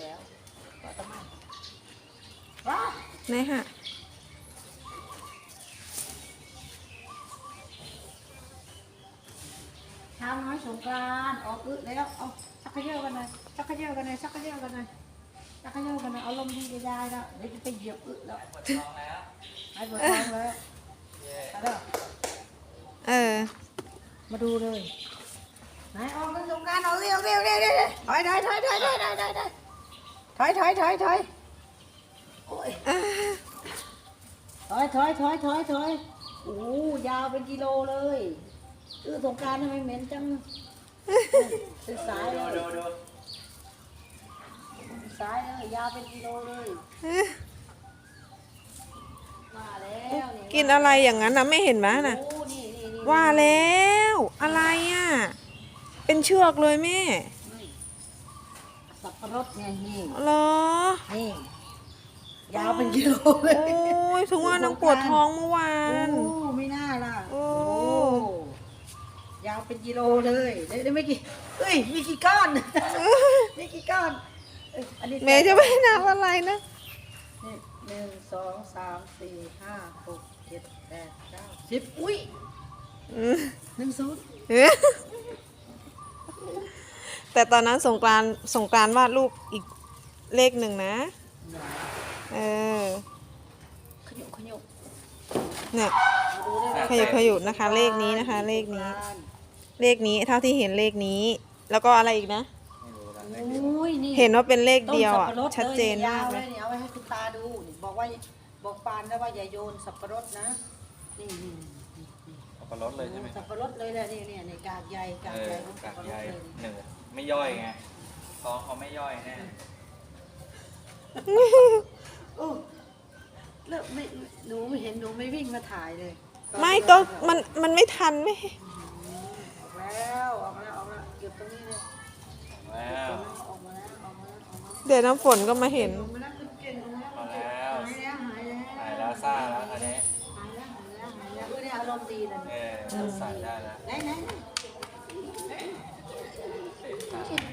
แล้วก็ต้องมาว้าไหนฮะเช้าน้อยสงกรานต์ออกอึแล้วเอาชักกระเยาะกันหน่อยชักกระเยาะกันหน่อยชักกระเยาะกันหน่อยชักกระเยาะกันหน่อยเอาลมณ์ดีจะได้แล้วเดี๋ยวจะไปเหยียบอึแล้วหายปวดท้องแล้วเอาเด้อเออ มาดูเลยไหนออกกันสงกรารออกเร็วเร็วเร็วเร็วเร็วถอยถอยถอยถอยถอยถอยถอยถ อยถอยถอยถอยโอ้ยถอยถอยถอยถอยถอยโอ้ยาวเป็นกิโลเลยคือสงกรารทำไมเหม็นจังเป็นสายเลยเป็นสายเลยยาวเป็นกิโลเลยมาแล้วนี่กินอะไรอย่างนั้นนะไม่เห็นไหมน่ะโอ้นี่นี่นี่ว่าแล้วอะไรอะ เป็นเชือกเลยแม่สับปะ รดไงนี่เหรอ นี่ยาวเป็นกิโลเลโอ้ยยถึงว่าน้องปวดท้องเมื่อวานโอ้ไม่น่าล่ะโอ้ ยาวเป็นกิโลเลยได้ได้ไม่กี่เอ้ยมีกี่ก้อนมีกี่ก้อนเอ้ยอันนี้แม่จะไม่นับอะไรนะ นี่หนึ่งสองสามสี่ห้าหกเจ็ดแปดเก้าสิบอุ้ยอืมหนึ่งศูนย์เอ๊ะ แต่ตอนนั้นสงกรานต์สงกรานต์วาดรูปอีกเลขหนึ่งนะ เออ ขยุกขยุกเนี่ยมาดูได้ขยุกขยุกนะคะ เลขนี้นะคะ เลขนี้ เลขนี้เท่าที่เห็นเลขนี้ แล้วก็อะไรอีกนะอุ้ยนี่เห็นว่าเป็นเลขต้นเดียวสับอะปะรดชัดเจนลยมากวเลเลยยเนี่ยเอาไว้ให้คุณตาดูนี่บอกว่าบอกปานนะว่าอย่าโยนสับปะรดนะนี่นี่นี่นี่สับปะรดเลยใช่ไหมคสัรับบปะรดเลยแหละนี่เนี่ยในกากใยกากเอใยอของสักาบกปะรใยดเลยหนึ่ง ไม่ย่อยไงท้องเขาไม่ย่อยแน่โอ้แล้วไม่หนูไม่เห็นหนูไม่วิ่งมาถ่ายเลยไม่ก็มันมันไม่ทันไม่ออกแล้วออกแล้วออกแล้วเก็บตรงนี้เลยแล้วออกมาแล้วออกมาแล้วออกมาแล้วเดี๋ยวน้ำฝนก็มาเห็น ออกมาแล้วคุณเก่งออกมามาแล้วแล้วหายแล้วหายแล้วหายแล้วซ่าแล้วอันนี้หายแล้วหายแล้วหายแล้วเออเนี่ยอารมณ์ดีเลยเออใส่ได้แล้วไหนไหน ไหน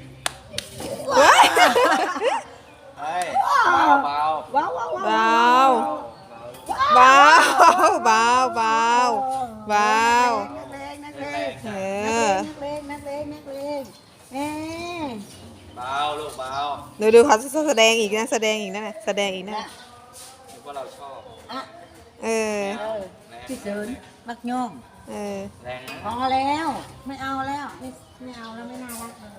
เฮ้ยเบาเบาว้าวว้าวเบาเบาเบาเบาเบาเบานักเลงนักเลงเอนักอเลงนักเลงนักเลงแหมเบาลูกเบาดูดูเขาแสดงอีกนะแสดงอีกนะแสดงอีกนะคิดว่าเราชอบอะเออเออพี่เสริญมักย่องเออ แรงนะ พอแล้ว ไม่เอาแล้ว ไม่เอาแล้วไม่น่ารักเลย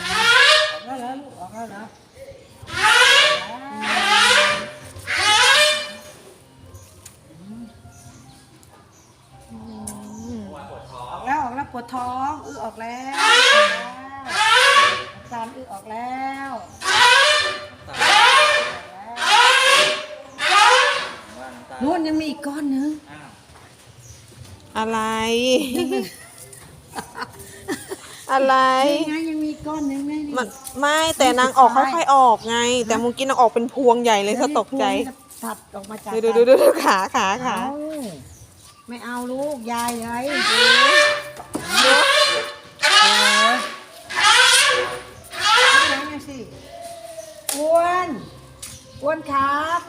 ออกแล้วเหรอลูกออกแล้วเหรอออกแล้วออกแล้วปวดท้องอือออกแล้วอาการอื้อออกแล้วน้ำตาลนู่นยังมีอีกก้อนนึงอะไร อะไรยังไงยังมีอีกก้อนนึงไงนี่มันไม่แต่นางออกค่อยๆออกไง แต่เมุกี้นางออกเป็นพวงใหญ่เลยสะตกใจตัดออกมาจากดูดูดูดูขาขาขา เอาไม่เอาลูกยายยายสิอ้วนอ้วนครับ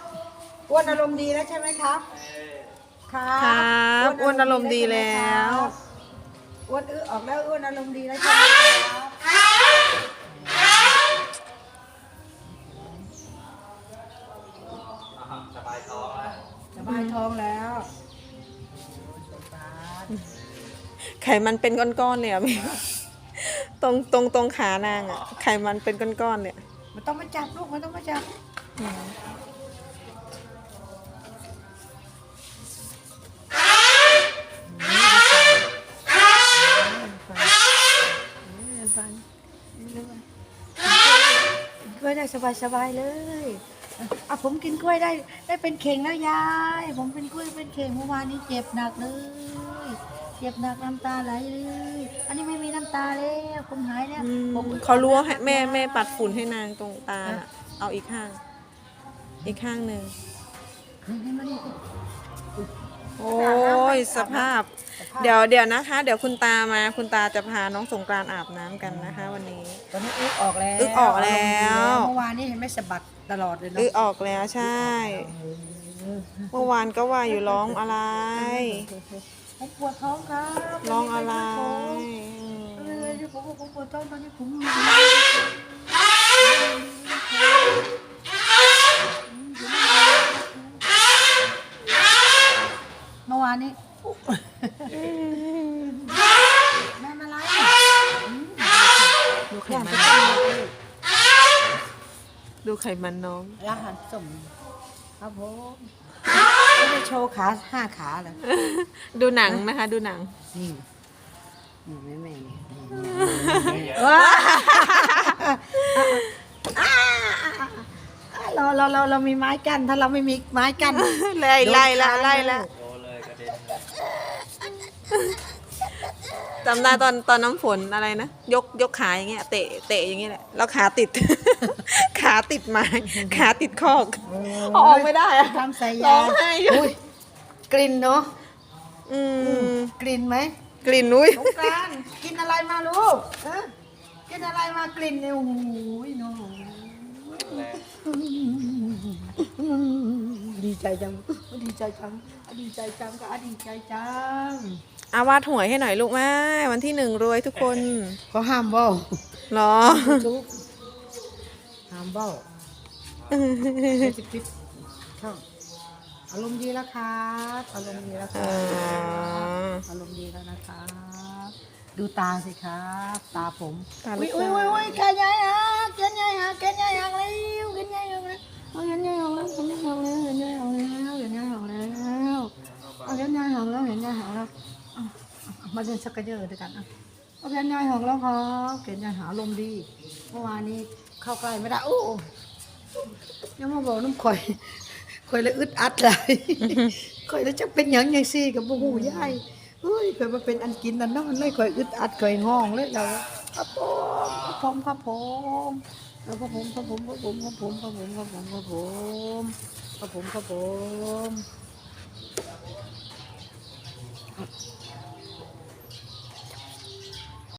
อ้วนอารมณ์ดีแล้วใช่ไหมครับ ครับครับอ้วนอารมณ์ดีแล้ว อ้วนอื้อออกแล้วอ้วนอารมณ์ดีแล้วใช่ไหมครับสบายท้องแล้วสบายท้องแล้วไขมันเป็นก้อนๆเลยอะพี่ตรงตรงตรงขานางอะไขมันเป็นก้อนๆเนี่ยมันต้องมาจับลูกมันต้องมาจับ สบายสบายๆเลยอะผมกินกล้วยได้ ได้เป็นเข่งแล้วยาย ผมเป็นกล้วยเป็นเข่งเมื่อวานนี้เจ็บหนักเลย เจ็บหนักน้ำตาไหลเลย อันนี้ไม่มีน้ำตาแล้วผมหายแล้วอืมผมเขารู้ว่าให้แม่แม่ปัดฝุ่นให้นางตรงตาน่ะเอาอีกข้าง อีกข้างหนึ่งนี่นี่มานี่โอ้ ยสภาพ เดี๋ยวเดี๋ยวนะคะ เดี๋ยวคุณตามาคุณตาจะพาน้องสงกรานต์อาบน้ำกันนะคะ วันนี้ ตอนนี้อึออกแล้วอึออกแล้ว เมื่อวานนี้เห็นไหมสะบัดตลอดเลยเนาะอือออกแล้วใช่ เมื่อวานก็ว่าอยู่ร้องอะไร ผมปวดท้องครับร้องอะไรเออเดี๋ยวผมผมปวดท้องตอนนี้ผมเมื่อวา นนี้แม่มาไล่ดูไขมันดูไขมันน้องอาหารสมครับผมไม่ได้โชว์ขาห้าขาเลยดูหนังนะคะ ดูหนังนี่นี่แม่แม่นี่ว้าเราเราเราเรามีไม้กั้นถ้าเราไม่มีไม้กั้นไล่ไล่ละไล่ละ จำได้ตอนตอนน้ำฝนอะไรนะ ยกยกขาอย่างเงี้ยเตะเตะอย่างเงี้ยแหละแล้วขาติด ขาติดไม้ขาติดคอกเอาออกไม่ได้อะทำใส่ร้ยาองไห้อยู่อุ้ยกลิ่นเนาะอืมกลิ่นไหมกลิ่นนุ้ยสงกรานต์กินอะไรมาลูกฮะกินอะไรมากลิ่นเนี่ยโอ้โหเนาะ แรง ดี ใจจังดีใจจังดีใจจังก็ดีใจจังอาวาดหวยให้หน่อยลูกแม่วันที่หนึ่งรวยทุกคนเขาห้ามเบ้าเหรอทุกห้ามเบ้าเดี๋ยวจะปิดช่องอารมณ์ดีแล้วครับอารมณ์ดีแล้วคอ่รับาอารมณ์ดีแล้วนะครับดูตาสิครับ ตาผมตาลูอุ้กยอุ้ยอุ้ยอุ้ยแกใหญ่ฮ เอามาเล่นสักกระเยอะด้วยกันอะเอาแกใหญ่ฮะแล้วครับแกใหญ่หาลมดีเมื่อวานนี้เข้าใกล้ไม่ได้โอ้ยังมาบอกน้ำข่อยข่อยเลยอึดอัดเลยข่อยแล้วจะเป็นหยังยังซี่กับบูยายเฮ้ยข่อยมาเป็นอันกินอันนอนเลยข่อยอึดอัดข่อยห้องเลยเราครับผมครับผมครับผมครับผมครับผมครับผมครับผมครับผมครับผมครับผมครับผมครับผม